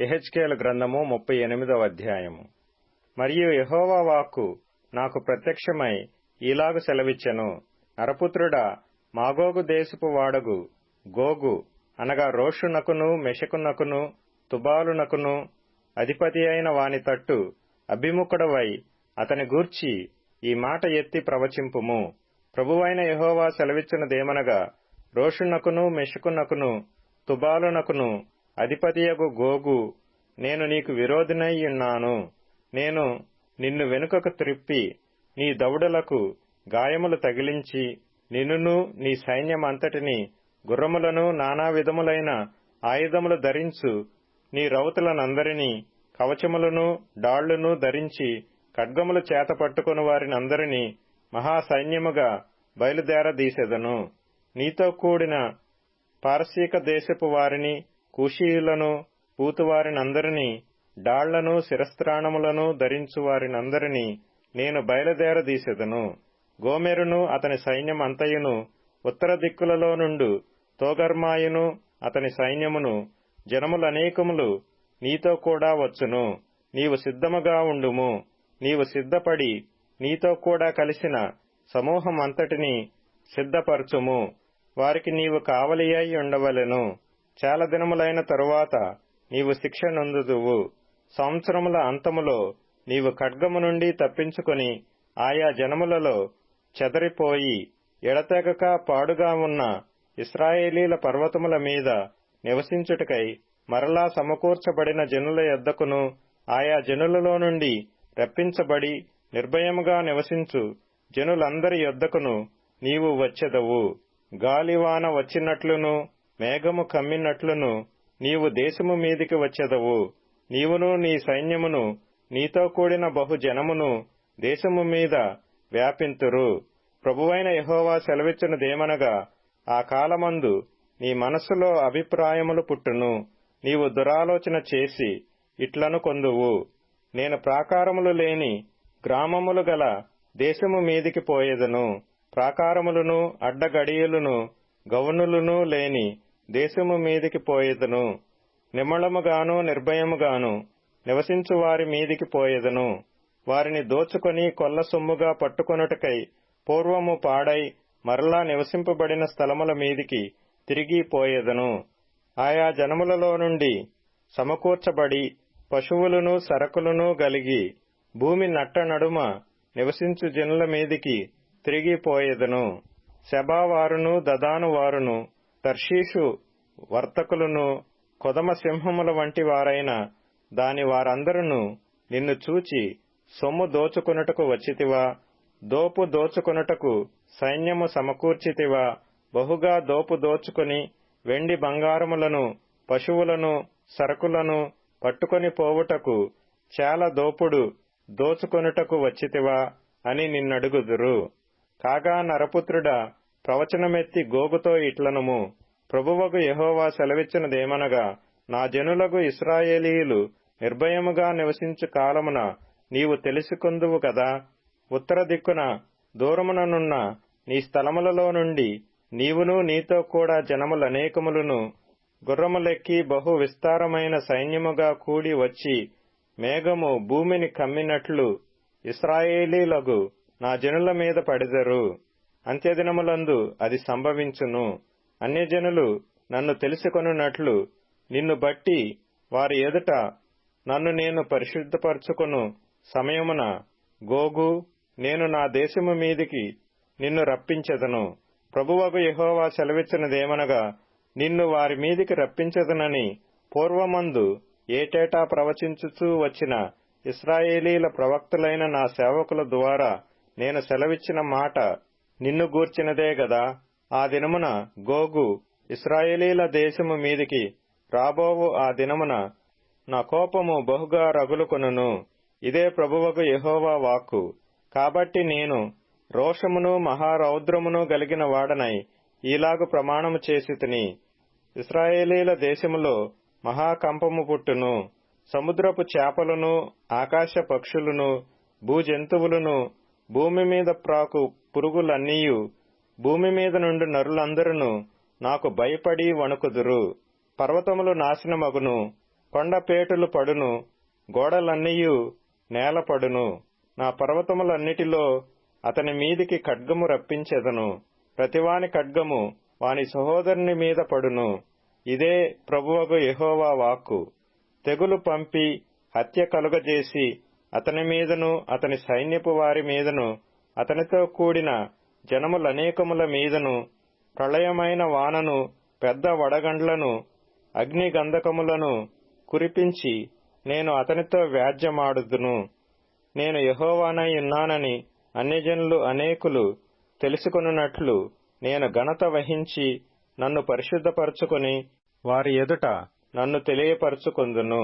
ఎహెచ్కేల గ్రంథము ముప్పై ఎనిమిదవ అధ్యాయము. మరియు యహోవా వాక్కు నాకు ప్రత్యక్షమై ఈలాగు సెలవిచ్చెను. నరపుత్రుడా మాగోగు దేశపు వాడగు గోగు అనగా రోషునకును మెషకునకును తుబాలునకును అధిపతి అయిన వాని తట్టు అభిముఖుడవై అతని గూర్చి ఈ మాట ఎత్తి ప్రవచింపుము. ప్రభువైన యహోవా సెలవిచ్చినదేమనగా రోషునకును మెషకునకును తుబాలునకును అధిపతియగు గోగు నేను నీకు విరోధినయ్యున్నాను నేను నిన్ను వెనుకకు త్రిప్పి నీ దౌడలకు గాయములు తగిలించి నిన్నును నీ సైన్యమంతటిని గుర్రములను నానా విధములైన ఆయుధములు ధరించు. నీ రౌతులనందరినీ కవచములను డాళ్ళును ధరించి ఖడ్గములు చేత పట్టుకుని వారినందరినీ మహాసైన్యముగా బయలుదేరదీసెదను. నీతో కూడిన పారసీక దేశపు వారిని కుషీయులను పూతువారినందరినీ డాళ్ళను శిరస్త్రాణములను ధరించువారినందరినీ నేను బయలుదేరదీసెదను. గోమెరును అతని సైన్యం అంతయును ఉత్తర దిక్కులలో నుండు తోగర్మాయును అతని సైన్యమును జనములనేకములు నీతో కూడా వచ్చును. నీవు సిద్ధముగా ఉండుము. నీవు సిద్ధపడి నీతో కూడా కలిసిన సమూహమంతటిని సిద్ధపరచుము. వారికి నీవు కావలియై ఉండవలెను. చాలా దినములైన తరువాత నీవు శిక్ష నొందుదువు. సంవత్సరముల అంతములో నీవు ఖడ్గము నుండి తప్పించుకొని ఆయా జనములలో చెదరిపోయి ఎడతెగక పాడుగా ఉన్న ఇస్రాయేలీల పర్వతముల మీద నివసించుటకై మరలా సమకూర్చబడిన జనుల యొద్దకును ఆయా జనులలో నుండి రప్పించబడి నిర్భయముగా నివసించు జనులందరి యొద్దకును నీవు వచ్చెదవు. గాలివాన వచ్చినట్లును మేఘము కమ్మినట్లును నీవు దేశము మీదికి వచ్చెదవు. నీవును నీ సైన్యమును నీతో కూడిన బహుజనమును దేశము మీద వ్యాపింతురు. ప్రభువైన యహోవా సెలవిచ్చినదేమనగా ఆ కాలమందు నీ మనస్సులో అభిప్రాయములు పుట్టును. నీవు దురాలోచన చేసి ఇట్లను కొందువు. నేను ప్రాకారములు లేని గ్రామములు గల దేశము మీదికి పోయేదను. ప్రాకారములను అడ్డగడియలును గవనులను లేని దేశము మీదికి పోయేదను. నిమ్మళముగాను నిర్భయముగాను నివసించు వారి మీదికి పోయేదను. వారిని దోచుకొని కొల్ల సొమ్ముగా పట్టుకొనుటకై పూర్వము పాడై మరలా నివసింపబడిన స్థలముల మీదికి తిరిగి పోయేదను. ఆయా జనములలో నుండి సమకూర్చబడి పశువులను సరకులను గలిగి భూమి నట్ట నడుమ నివసించు జనుల మీదికి తిరిగి పోయేదను. శబావారును దదాను వారును తర్షీషు వర్తకులను కొదమ సింహముల వంటి వారైన దాని వారందరూ నిన్ను చూచి సొమ్ము దోచుకొనుటకు వచ్చితివా? దోపు దోచుకొనుటకు సైన్యము సమకూర్చితివా? బహుగా దోపు దోచుకొని వెండి బంగారములను పశువులను సరకులను పట్టుకొని పోవుటకు చాలా దోపుడు దోచుకొనుటకు వచ్చితివా అని నిన్నడుగుదురు. కాగా నరపుత్రుడా ప్రవచనమెత్తి గోగుతో ఇట్లనుము ప్రభువగు యహోవా సెలవిచ్చినదేమనగా నా జనులకు ఇస్రాయేలీయులు నిర్భయముగా నివసించు కాలమున నీవు తెలుసుకుందువు కదా? ఉత్తర దిక్కున దూరముననున్న నీ స్థలములలో నుండి నీవును నీతో కూడా జనములనేకములను గుర్రములెక్కి బహు విస్తారమైన సైన్యముగా కూడి వచ్చి మేఘము భూమిని కమ్మినట్లు ఇస్రాయేలీలగు నా జనుల మీద పడిదరు. అంత్యదినములందు అది సంభవించును. అన్యజనులు నన్ను తెలుసుకొనున్నట్లు నిన్ను బట్టి వారి ఎదుట నన్ను నేను పరిశుద్ధపరచుకొను. సమయమున గోగు నేను నా దేశము మీదికి నిన్ను రప్పించెదను. ప్రభువగు యహోవా సెలవిచ్చినదేమనగా నిన్ను వారి మీదికి రప్పించదనని పూర్వమందు ఏటేటా ప్రవచించుచూ వచ్చిన ఇస్రాయేలీల ప్రవక్తలైన నా సేవకుల ద్వారా నేను సెలవిచ్చిన మాట నిన్ను గూర్చినదే గదా. ఆ దినమున గోగు ఇస్రాయేలీల దేశము మీదికి రాబోవు ఆ దినమున నా కోపము బహుగా రగులుకొనును. ఇదే ప్రభువకు యహోవా వాక్కు. కాబట్టి నేను రోషమును మహారౌద్రమును గలిగిన వాడనై ఈలాగు ప్రమాణము చేసి తిని ఇస్రాయేలీల దేశములో మహాకంపము పుట్టును. సముద్రపు చేపలను ఆకాశ పక్షులను భూజంతువులను భూమి మీద ప్రాకు పురుగులన్నీయు భూమి మీద నుండి నరులందరూ నాకు భయపడి వణుకుదురు. పర్వతములు నాశనమగును కొండపేటలు పడును గోడలన్నీయు నేలపడును నా పర్వతములన్నిటిలో అతని మీదికి ఖడ్గము రప్పించెదను. ప్రతివాని ఖడ్గము వాని సహోదరుని మీద పడును. ఇదే ప్రభువగు యహోవా వాక్కు. తెగులు పంపి హత్య కలుగజేసి అతని మీదను అతని సైన్యపు వారి మీదను అతనితో కూడిన జనములనేకముల మీదను ప్రళయమైన వానను పెద్ద వడగండ్లను అగ్నిగంధకములను కురిపించి నేను అతనితో వ్యాజ్యమాడుదును. నేను యహోవానై ఉన్నానని అన్యజనులు అనేకులు తెలుసుకొనున్నట్లు నేను ఘనత వహించి నన్ను పరిశుద్ధపరచుకుని వారి ఎదుట నన్ను తెలియపరచుకొందును.